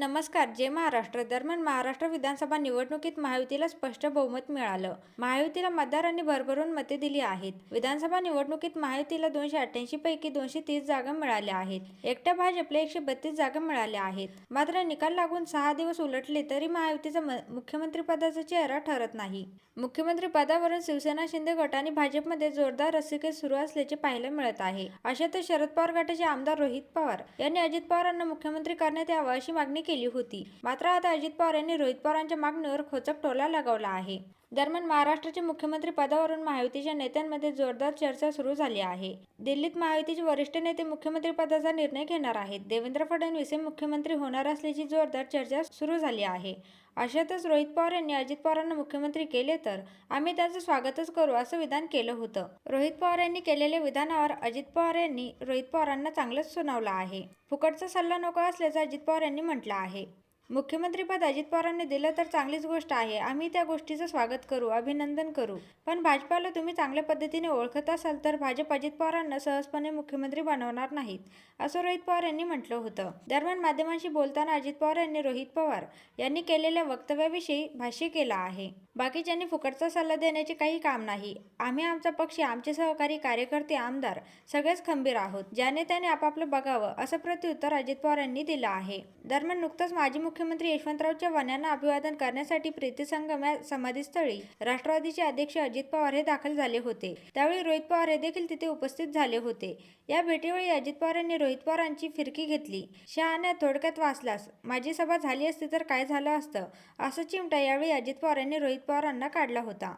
नमस्कार जय महाराष्ट्र दरम्यान महाराष्ट्र विधानसभा निवडणुकीत महायुतीला स्पष्ट बहुमत मिळालं. महायुतीला मतदारांनी भरभरून मते दिली आहेत. विधानसभा निवडणुकीत महायुतीला दोनशे अठ्ठ्याऐंशी पैकी दोनशे तीस जागा मिळाल्या आहेत. एकट्या भाजपला एकशे बत्तीस जागा मिळाल्या आहेत. मात्र निकाल लागून सहा दिवस उलटले तरी महायुतीचा म- मुख्यमंत्रीपदाचा चेहरा ठरत नाही. मुख्यमंत्री पदावरून शिवसेना शिंदे गट आणि भाजपमध्ये जोरदार रसिकेत सुरू असल्याचे पाहायला मिळत आहे. अशातच शरद पवार गटाचे आमदार रोहित पवार यांनी अजित पवारांना मुख्यमंत्री करण्यात यावं अशी मागणी केली होती. मात्र आता अजित पवार यांनी रोहित पवारांच्या मागणीवर खोचक टोला लगावला आहे. दरम्यान महाराष्ट्राचे मुख्यमंत्री पदावरून महायुतीच्या नेत्यांमध्ये जोरदार चर्चा सुरू झाली आहे. दिल्लीत महायुतीचे वरिष्ठ नेते मुख्यमंत्री पदाचा निर्णय घेणार आहेत. देवेंद्र फडणवीस हे मुख्यमंत्री होणार असल्याची जोरदार चर्चा सुरू झाली आहे. अशातच रोहित पवार यांनी अजित पवारांना मुख्यमंत्री केले तर आम्ही त्याचं स्वागतच करू असं विधान केलं होतं. रोहित पवार यांनी केलेल्या विधानावर अजित पवार यांनी रोहित पवारांना चांगलंच सुनावलं आहे. फुकटचा सल्ला नको असल्याचं अजित पवार यांनी म्हटलं आहे. मुख्यमंत्रीपद अजित पवारांनी दिलं तर चांगलीच गोष्ट आहे. आम्ही त्या गोष्टीचं स्वागत करू अभिनंदन करू. पण भाजपाला तुम्ही चांगल्या पद्धतीने ओळखत असाल तर भाजप अजित पवारांना सहजपणे मुख्यमंत्री बनवणार नाहीत असं रोहित पवार यांनी म्हटलं होतं. दरम्यान माध्यमांशी बोलताना अजित पवार यांनी रोहित पवार यांनी केलेल्या वक्तव्याविषयी भाष्य केलं आहे. बाकीच्यांनी फुकटचा सल्ला देण्याचे काही काम नाही. आम्ही आमचा पक्ष आमचे सहकारी कार्यकर्ते आमदार सगळेच खंबीर आहोत ज्याने त्याने आपापलं बघावं असं प्रत्युत्तर अजित पवार यांनी दिलं आहे. दरम्यान नुकतंच माजी मुख्यमंत्री यशवंतराव चव्हाण यांना अभिवादन करण्यासाठी प्रीती संगम या समाधीस्थळी राष्ट्रवादीचे अध्यक्ष अजित पवार हे दाखल झाले होते. त्यावेळी रोहित पवार हे देखील तिथे उपस्थित झाले होते. या भेटीवेळी अजित पवार यांनी रोहित पवारांची फिरकी घेतली. शहाण्या थोडक्यात वाचलास माझी सभा झाली असती तर काय झालं असतं? असं चिमटा यावेळी अजित पवार यांनी रोहित पवारांना काढला होता.